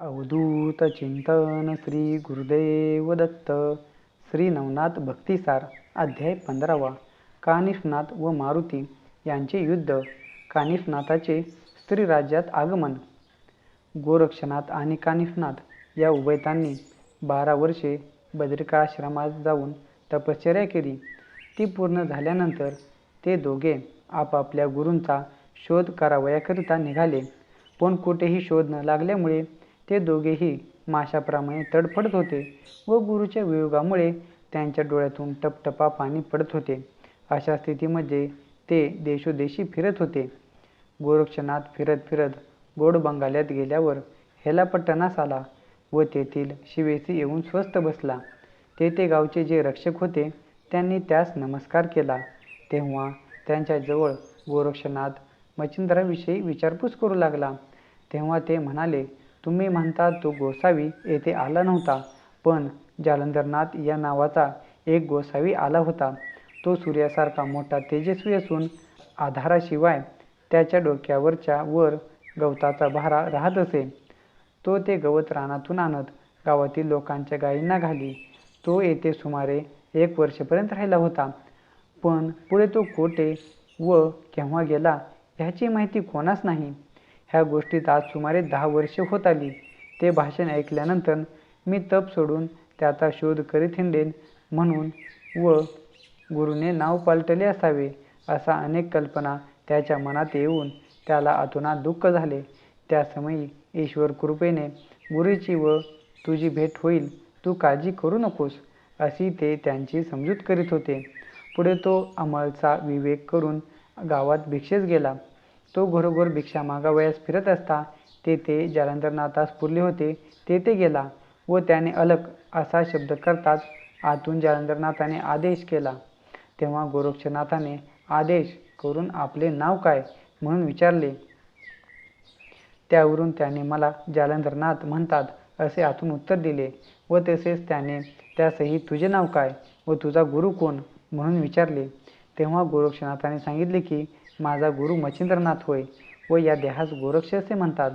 अवधूत चिंतन श्री गुरुदेव दत्त श्री नवनाथ भक्तिसार अध्याय पंधरावा कानिफनाथ व मारुती यांचे युद्ध कानिफनाथाचे स्त्रीराज्यात आगमन. गोरक्षनाथ आणि कानिफनाथ या उभयतांनी बारा वर्षे बद्रिकाश्रमात जाऊन तपश्चर्या केली. ती पूर्ण झाल्यानंतर ते दोघे आपापल्या गुरूंचा शोध करावयाकरिता निघाले. पण कुठेही शोध न लागल्यामुळे ते दोघेही माशाप्रमाणे तडफडत होते व गुरुच्या वियोगामुळे त्यांच्या डोळ्यातून टपटपा पाणी पडत होते. अशा स्थितीमध्ये ते देशोदेशी फिरत होते. गोरक्षनाथ फिरत फिरत गोड बंगाल्यात गेल्यावर हेलापट्टणास आला व तेथील शिवेसी येऊन स्वस्थ बसला. तेथे गावचे जे रक्षक होते त्यांनी त्यास नमस्कार केला. तेव्हा त्यांच्याजवळ गोरक्षनाथ मच्छिंद्राविषयी विचारपूस करू लागला. तेव्हा ते म्हणाले तुम्ही म्हणता तो गोसावी येथे आला नव्हता पण जालंधरनाथ या नावाचा एक गोसावी आला होता. तो सूर्यासारखा मोठा तेजस्वी असून आधाराशिवाय त्याच्या डोक्यावरच्या वर गवताचा भारा राहत असे. तो ते गवत रानातून आणत गावातील लोकांच्या गायींना घाली. तो येथे सुमारे एक वर्षपर्यंत राहिला होता. पण पुढे तो कोठे व केव्हा गेला ह्याची माहिती कोणास नाही. ह्या गोष्टीत आज सुमारे दहा वर्षे होत आली. ते भाषण ऐकल्यानंतर मी तप सोडून त्याचा शोध करीत हिंडेन म्हणून व गुरुने नाव पालटले असावे असा अनेक कल्पना त्याच्या मनात येऊन त्याला अतुनात दुःख झाले. त्या समयी ईश्वर कृपेने गुरुची व तुझी भेट होईल तू काळजी करू नकोस अशी ते त्यांची समजूत करीत होते. पुढे तो अमलचा विवेक करून गावात भिक्षेस गेला. तो घरोघर भिक्षा मागावयास फिरत असता तेथे जालंधरनाथास पुरले होते तेथे गेला व त्याने अलक असा शब्द करताच आतून जालंधरनाथाने आदेश केला. तेव्हा गोरक्षनाथाने आदेश करून आपले नाव काय म्हणून विचारले. त्यावरून त्याने मला जालंधरनाथ म्हणतात असे आतून उत्तर दिले व तसेच त्याने त्यासही तुझे नाव काय व तुझा गुरु कोण म्हणून विचारले. तेव्हा गोरक्षनाथाने सांगितले की माझा गुरु मच्छिंद्रनाथ होय व या देहास गोरक्ष असे म्हणतात.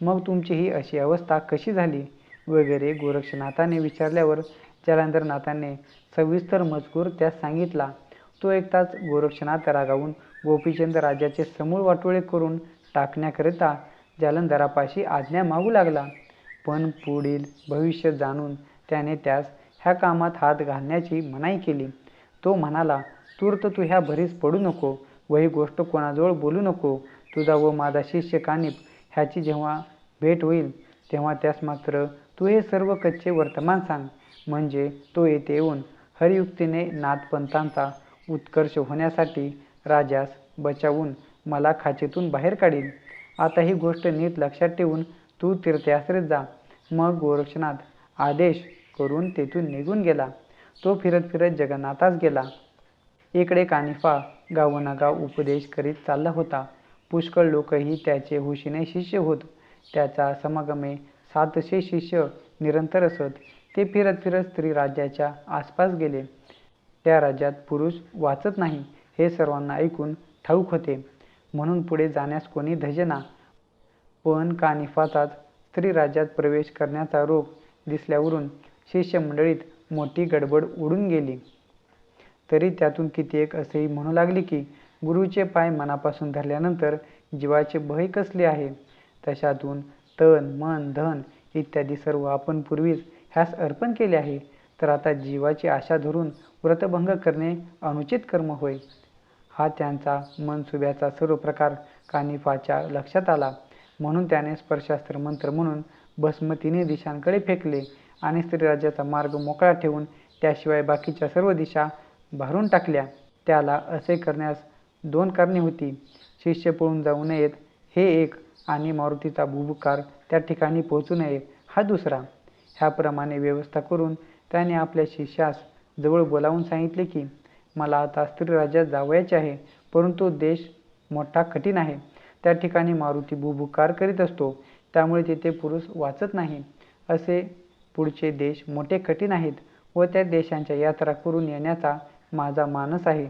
मग तुमची ही अशी अवस्था कशी झाली? वगैरे गोरक्षनाथाने विचारल्यावर जालंधरनाथाने सविस्तर मजकूर त्यास सांगितला. तो एकताच गोरक्षनाथ रागावून गोपीचंद राजाचे समूळ वाटोळे करून टाकण्याकरिता जालंधरापाशी आज्ञा मागू लागला. पण पुढील भविष्य जाणून त्याने त्यास ह्या कामात हात घालण्याची मनाई केली. तो म्हणाला तूर्त तू ह्या भरीस पडू नको. व ही गोष्ट कोणाजवळ बोलू नको. तुझा व माझा शिष्य कानिप ह्याची जेव्हा भेट होईल तेव्हा त्यास मात्र तू हे सर्व कच्चे वर्तमान सांग. म्हणजे तो येथे येऊन हरियुक्तीने नाथपंथांचा उत्कर्ष होण्यासाठी राजास बचावून मला खाचेतून बाहेर काढील. आता ही गोष्ट नीट लक्षात ठेवून तू तीर्थयात्रेत जा. मग गोरक्षनाथ आदेश करून तेथून निघून गेला. तो फिरत फिरत जगन्नाथास गेला. इकडे कानिफा गावोनागाव उपदेश करीत चालला होता. पुष्कळ लोकही त्याचे हुशीने शिष्य होत त्याचा समागमे सातशे शिष्य निरंतर असत. ते फिरत फिरत स्त्री राज्याच्या आसपास गेले. त्या राज्यात पुरुष वाचत नाही हे सर्वांना ऐकून ठाऊक होते. म्हणून पुढे जाण्यास कोणी धजेना. पण कानिफाचाच स्त्री राज्यात प्रवेश करण्याचा रोग दिसल्यावरून शिष्यमंडळीत मोठी गडबड उडून गेली. तरी त्यातून किती एक असेही म्हणू लागले की गुरुचे पाय मनापासून धरल्यानंतर जीवाचे भय कसले आहे? तशातून तन मन धन इत्यादी सर्व आपण पूर्वीच ह्यास अर्पण केले आहे. तर आता जीवाची आशा धरून व्रतभंग करणे अनुचित कर्म होय. हा त्यांचा मनसुब्याचा सर्व प्रकार कानिफाच्या लक्षात आला. म्हणून त्याने स्पर्शास्त्र मंत्र म्हणून भस्मतीने दिशांकडे फेकले आणि स्त्रीराज्याचा मार्ग मोकळा ठेवून त्याशिवाय बाकीच्या सर्व दिशा भारून टाकल्या त्याला असे करण्यास दोन कारणे होती. शिष्य पळून जाऊ नयेत हे एक आणि मारुतीचा बुबुकार त्या ठिकाणी पोहोचू नये हा दुसरा. ह्याप्रमाणे व्यवस्था करून त्याने आपल्या शिष्यास जवळ बोलावून सांगितले की मला आता स्त्रीराज्यात जावयाचे आहे परंतु देश मोठा कठीण आहे. त्या ठिकाणी मारुती बुबुकार करीत असतो त्यामुळे तिथे पुरुष वाचत नाही. असे पुढचे देश मोठे कठीण आहेत व त्या देशांच्या यात्रा करून येण्याचा माझा मानस आहे.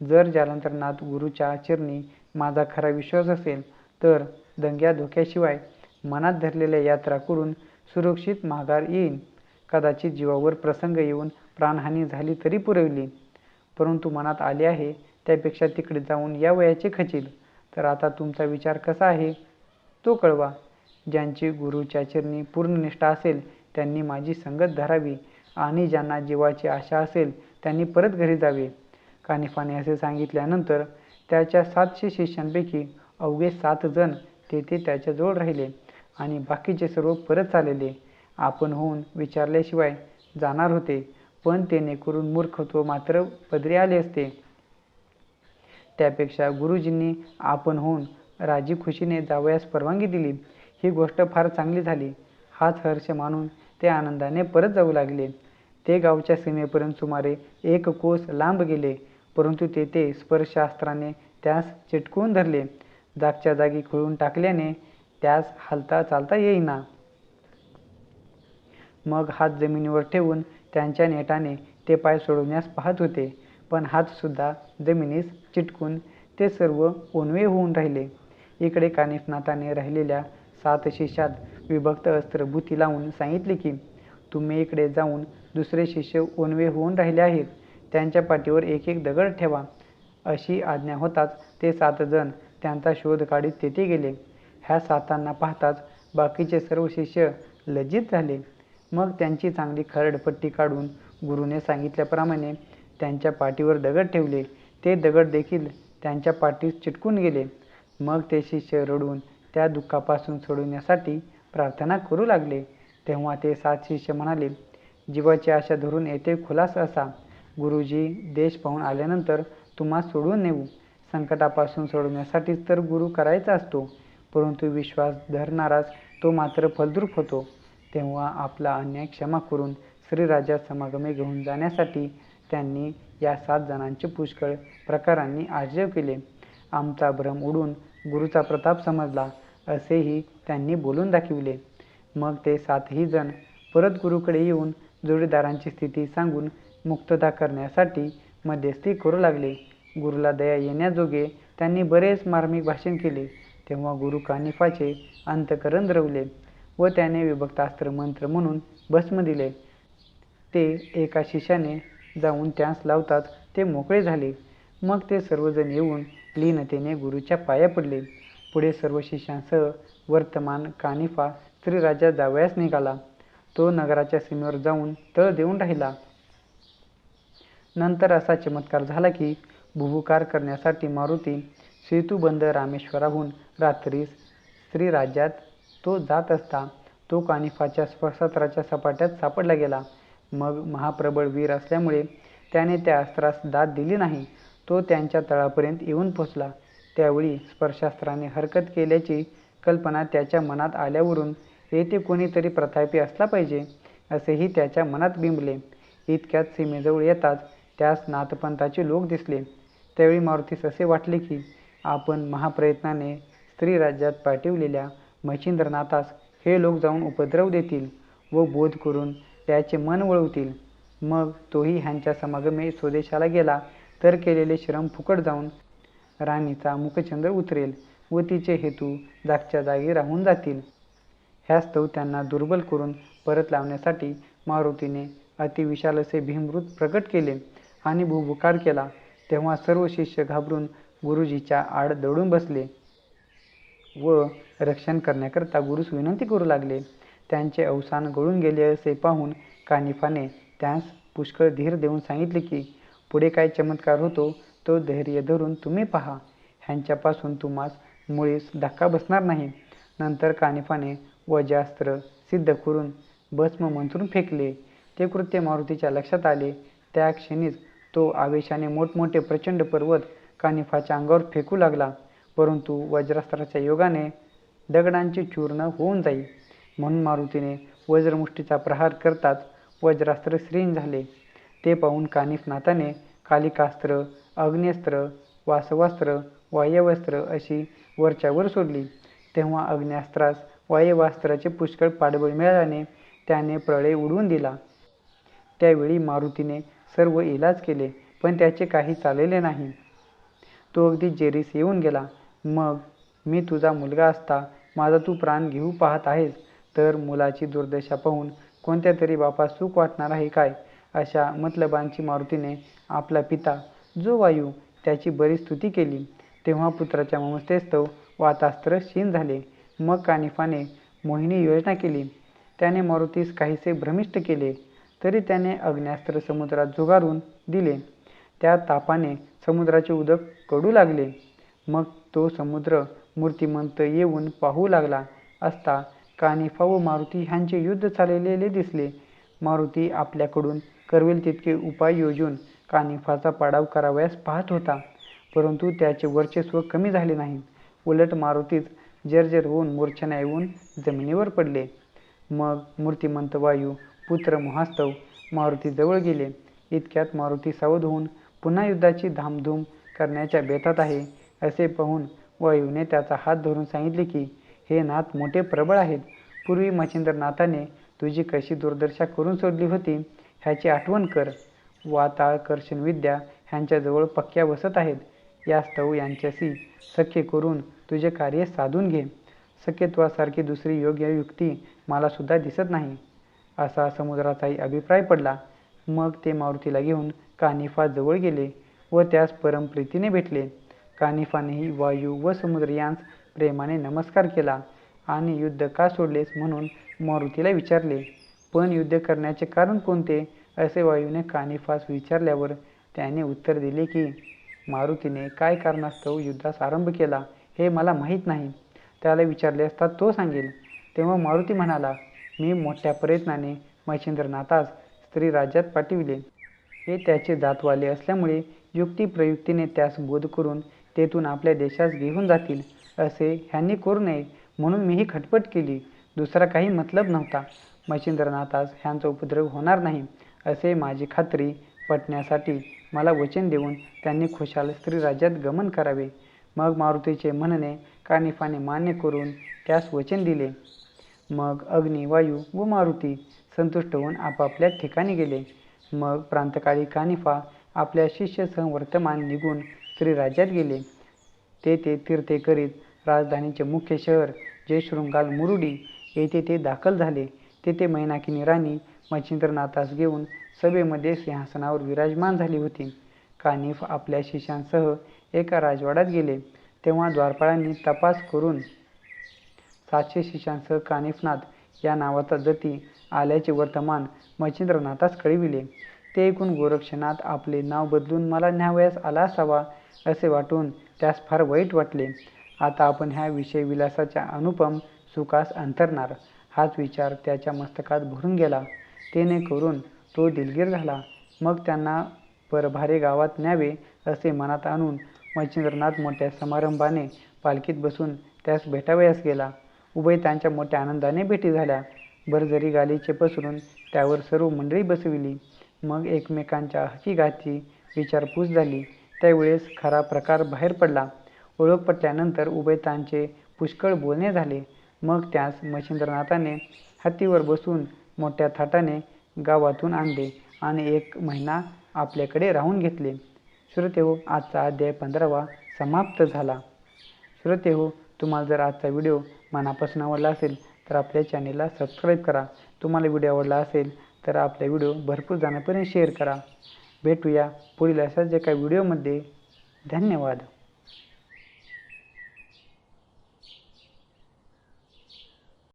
जर जालंधरनाथ गुरुच्या आचरणी माझा खरा विश्वास असेल तर दंग्या धोक्याशिवाय मनात धरलेल्या यात्रा करून सुरक्षित माघार येईन. कदाचित जीवावर प्रसंग येऊन प्राणहानी झाली तरी पुरवली. परंतु मनात आले आहे त्यापेक्षा तिकडे जाऊन या वयाचे खचील. तर आता तुमचा विचार कसा आहे तो कळवा. ज्यांची गुरुच्या चरणी पूर्ण निष्ठा असेल त्यांनी माझी संगत धरावी. आणि ज्यांना जीवाची आशा असेल त्यांनी परत घरी जावे. कानिफाने असे सांगितल्यानंतर त्याच्या सातशे शिष्यांपैकी अवघे सात जण तेथे त्याच्याजवळ राहिले आणि बाकीचे सर्व परत चाललेले आपण होऊन विचारल्याशिवाय जाणार होते पण तेने करून मूर्खत्व मात्र पदरी आले असते. त्यापेक्षा गुरुजींनी आपण होऊन राजी खुशीने जावयास परवानगी दिली. ही गोष्ट फार चांगली झाली. हाच हर्ष मानून ते आनंदाने परत जाऊ लागले. ते गावच्या सीमेपर्यंत सुमारे एक कोस लांब गेले परंतु तेथे स्पर्शास्त्राने त्यास चिटकवून धरले. जागच्या जागी खुळून टाकल्याने त्यास हालता चालता येईना. मग हात जमिनीवर ठेवून त्यांच्या नेटाने ते पाय सोडवण्यास पाहत होते पण हातसुद्धा जमिनीस चिटकून ते सर्व ओनवे होऊन राहिले. इकडे कानिफनाथाने राहिलेल्या सात शिष्यात विभक्त अस्त्रभूती लावून सांगितले की तुम्ही इकडे जाऊन दुसरे शिष्य ओनवे होऊन राहिले आहेत. त्यांच्या पाठीवर एक एक दगड ठेवा अशी आज्ञा होताच ते सात जण त्यांचा शोध काढीत तेथे गेले. ह्या सातांना पाहताच बाकीचे सर्व शिष्य लज्जित झाले. मग त्यांची चांगली खरडपट्टी काढून गुरुने सांगितल्याप्रमाणे त्यांच्या पाठीवर दगड ठेवले. ते दगड देखील त्यांच्या पाठीस चिटकून गेले. मग ते शिष्य रडून त्या दुःखापासून सोडवण्यासाठी प्रार्थना करू लागले. तेव्हा ते सात शिष्य म्हणाले जीवाची आशा धरून येथे खुलास असा. गुरुजी देश पाहून आल्यानंतर तुम्हा सोडून नेऊ. संकटापासून सोडवण्यासाठीच तर गुरु करायचा असतो. परंतु विश्वास धरणाराच तो मात्र फलद्रूप होतो. तेव्हा आपला अन्याय क्षमा करून श्रीराजा समागमे घेऊन जाण्यासाठी त्यांनी या सात जणांचे पुष्कळ प्रकारांनी आर्जव केले. आमचा भ्रम उडून गुरुचा प्रताप समजला. असेही त्यांनी बोलून दाखविले. मग ते सातही जण परत गुरुकडे येऊन जोडीदारांची स्थिती सांगून मुक्तता करण्यासाठी मध्यस्थी करू लागले. गुरुला दया येण्याजोगे त्यांनी बरेच मार्मिक भाषण केले. तेव्हा गुरु कानिफाचे अंतकरण रवले व त्याने विभक्तास्त्र मंत्र म्हणून भस्म दिले. ते एका शिष्याने जाऊन त्यास लावताच ते मोकळे झाले. मग ते सर्वजण येऊन लीनतेने गुरुच्या पाया पडले. पुढे सर्व शिष्यांसह वर्तमान कानिफा स्त्रीराजा जावयास निघाला. तो नगराच्या सीमेवर जाऊन तळ देऊन राहिला. नंतर असा चमत्कार झाला की भुभुकार करण्यासाठी मारुती सेतुबंद रामेश्वराहून रात्रीस स्त्रीराज्यात तो जात असता तो कानिफाच्या स्वसत्राच्या सपाट्यात सापडला गेला. मग महाप्रबळ वीर असल्यामुळे त्याने त्या अस्त्रास दाद दिली नाही. तो त्यांच्या तळापर्यंत येऊन पोचला त्यावेळी स्पर्शास्त्राने हरकत केल्याची कल्पना त्याच्या मनात आल्यावरून येथे कोणीतरी प्रतापी असला पाहिजे असेही त्याच्या मनात बिंबले. इतक्यात सीमेजवळ येताच त्यास नाथपंथाचे लोक दिसले. त्यावेळी मारुतीस असे वाटले की आपण महाप्रयत्नाने स्त्री राज्यात पाठविलेल्या मच्छिंद्रनाथास हे लोक जाऊन उपद्रव देतील व बोध करून त्याचे मन वळवतील. मग तोही ह्यांच्या समागमे स्वदेशाला गेला तर केलेले श्रम फुकट जाऊन राणीचा मुखचंद्र उतरेल व तिचे हेतू जागच्या जागी राहून जातील. ह्यास्तव त्यांना दुर्बल करून परत लावण्यासाठी मारुतीने अतिविशाल असे भीमृत प्रकट केले आणि भूभुकार केला. तेव्हा सर्व शिष्य घाबरून गुरुजीच्या आड दडून बसले व रक्षण करण्याकरता गुरुस विनंती करू लागले. त्यांचे अवसान गळून गेले असे पाहून कानिफाने त्यास पुष्कळ धीर देऊन सांगितले की पुढे काय चमत्कार होतो तो धैर्य धरून तुम्ही पहा. ह्यांच्यापासून तुम्हास मुळीच धक्का बसणार नाही. नंतर कानिफाने वज्रास्त्र सिद्ध करून भस्म मंथरून फेकले. ते कृत्य मारुतीच्या लक्षात आले. त्या क्षणीच तो आवेशाने मोठमोठे प्रचंड पर्वत कानिफाच्या अंगावर फेकू लागला. परंतु वज्रास्त्राच्या योगाने दगडांचे चूर्ण होऊन जाई. म्हणून मारुतीने वज्रमुष्टीचा प्रहार करताच वज्रास्त्र श्रीन झाले. ते पाहून कानिफनाथाने कालिकास्त्र अग्न्यस्त्र वासवास्त्र वायवस्त्र अशी वरच्यावर सोडली. तेव्हा अग्न्यास्त्रास वायवास्त्राचे पुष्कळ पाठबळ मिळाल्याने त्याने प्रळय उडवून दिला. त्यावेळी मारुतीने सर्व इलाज केले पण त्याचे काही चालले नाही. तो अगदी जेरीस येऊन गेला. मग मी तुझा मुलगा असता माझा तू प्राण घेऊ पाहत आहेस तर मुलाची दुर्दशा पाहून कोणत्या तरी बापा सुख वाटणार आहे काय? अशा मतलबांची मारुतीने आपला पिता जो वायू त्याची बरीच स्तुती केली. तेव्हा पुत्राच्या ममस्तेस्तव वातास्त्र क्षीण झाले. मग कानिफाने मोहिनी योजना केली. त्याने मारुतीस काहीसे भ्रमिष्ट केले तरी त्याने अग्न्यास्त्र समुद्रात झुगारून दिले. त्या तापाने समुद्राचे उदक कडू लागले. मग तो समुद्र मूर्तिमंत येऊन पाहू लागला असता कानिफा व मारुती ह्यांचे युद्ध चाललेले दिसले. मारुती आपल्याकडून करवेल तितके उपाय योजून कानिफाचा पाडाव करावयास पाहत होता परंतु त्याचे वर्चस्व कमी झाले नाही. उलट मारुतीच जर्जर होऊन मूर्छना येऊन जमिनीवर पडले. मग मूर्तिमंत वायू पुत्र महास्तव मारुतीजवळ गेले. इतक्यात मारुती सावध होऊन पुन्हा युद्धाची धामधूम करण्याच्या बेतात आहे असे पाहून वायूने त्याचा हात धरून सांगितले की हे नाथ मोठे प्रबळ आहेत. पूर्वी मच्छिंद्रनाथाने तुझी कशी दुर्दशा करून सोडली होती ह्याची आठवण कर. वाताळकर्षण विद्या ह्यांच्याजवळ पक्क्या बसत आहेत. या स्तव यांच्याशी सख्य करून तुझे कार्य साधून घे. सकेत्वासारखी दुसरी योग्य युक्ती मलासुद्धा दिसत नाही. असा समुद्राचाही अभिप्राय पडला. मग ते मारुतीला घेऊन कानिफा जवळ गेले व त्यास परमप्रीतीने भेटले. कानिफानेही वायू व समुद्र यांस प्रेमाने नमस्कार केला आणि युद्ध का सोडलेस म्हणून मारुतीला विचारले. पण युद्ध करण्याचे कारण कोणते? असे वायूने कानिफास विचारल्यावर त्याने उत्तर दिले की मारुतीने काय कारणास्तव युद्धास आरंभ केला? हे मला माहीत नाही. त्याला विचारले असता तो सांगेल. तेव्हा मारुती म्हणाला मी मोठ्या प्रयत्नाने मच्छिंद्रनाथास स्त्री राज्यात पाठविले. हे त्याचे जातवाले असल्यामुळे युक्तिप्रयुक्तीने त्यास बोध करून तेथून आपल्या देशास घेऊन जातील. असे ह्यांनी करू नये म्हणून मीही खटपट केली. दुसरा काही मतलब नव्हता. मच्छिंद्रनाथास ह्यांचा उपद्रव होणार नाही. असे माझी खात्री पटण्यासाठी मला वचन देऊन त्यांनी खुशाल स्त्री राज्यात गमन करावे. मग मारुतीचे म्हणणे कानिफाने मान्य करून त्यास वचन दिले. मग अग्नी वायू व मारुती संतुष्ट होऊन आपापल्या ठिकाणी गेले. मग प्रांतकाळी कानिफा आपल्या शिष्यसह वर्तमान निघून त्रिराज्यात गेले. ते ते तीर्थे करीत राजधानीचे मुख्य शहर जे शृंगाल मुरुडी येथे ते दाखल झाले. तेथे मैनाकिनी राणी मच्छिंद्रनाथास घेऊन सभेमध्ये सिंहासनावर विराजमान झाली होती. कानिफ आपल्या शिष्यांसह एका राजवाड्यात गेले. तेव्हा द्वारपाळांनी तपास करून सातशे शिष्यांसह कानिफनाथ या नावाचा जती आल्याचे वर्तमान मच्छिंद्रनाथास कळविले. ते ऐकून गोरक्षनाथ आपले नाव बदलून मला न्यावयास आला असावा असे वाटून त्यास फार वाईट वाटले. आता आपण ह्या विषय विलासाच्या अनुपम सुखास अंतरणार. हाच विचार त्याच्या मस्तकात भरून गेला. तेने करून तो दिलगीर झाला. मग त्यांना परभारे गावात न्यावे असे मनात आणून मच्छिंद्रनाथ मोठ्या समारंभाने पालखीत बसून त्यास भेटावयास गेला. उभय त्यांच्या मोठ्या आनंदाने भेटी झाल्या. बरजरी गालीचे पसरून त्यावर सर्व मंडळी बसविली. मग एकमेकांच्या हकीगाची विचारपूस झाली. त्यावेळेस खरा प्रकार बाहेर पडला. ओळख पटल्यानंतर उभयतांचे पुष्कळ बोलणे झाले. मग त्यास मच्छिंद्रनाथाने हत्तीवर बसून मोठ्या थाटाने गावातून आणले आणि एक महिना आपल्याकडे राहून घेतले. श्रोते आजचा अध्याय पंधरावा समाप्त झाला. श्रोते हो तुम्हाला जर आजचा व्हिडिओ मनापासून आवडला असेल तर आपल्या चॅनेलला सबस्क्राईब करा. तुम्हाला व्हिडिओ आवडला असेल तर आपला व्हिडिओ भरपूर जाण्यापर्यंत शेअर करा. भेटूया पुढील अशाच एका व्हिडिओमध्ये. धन्यवाद.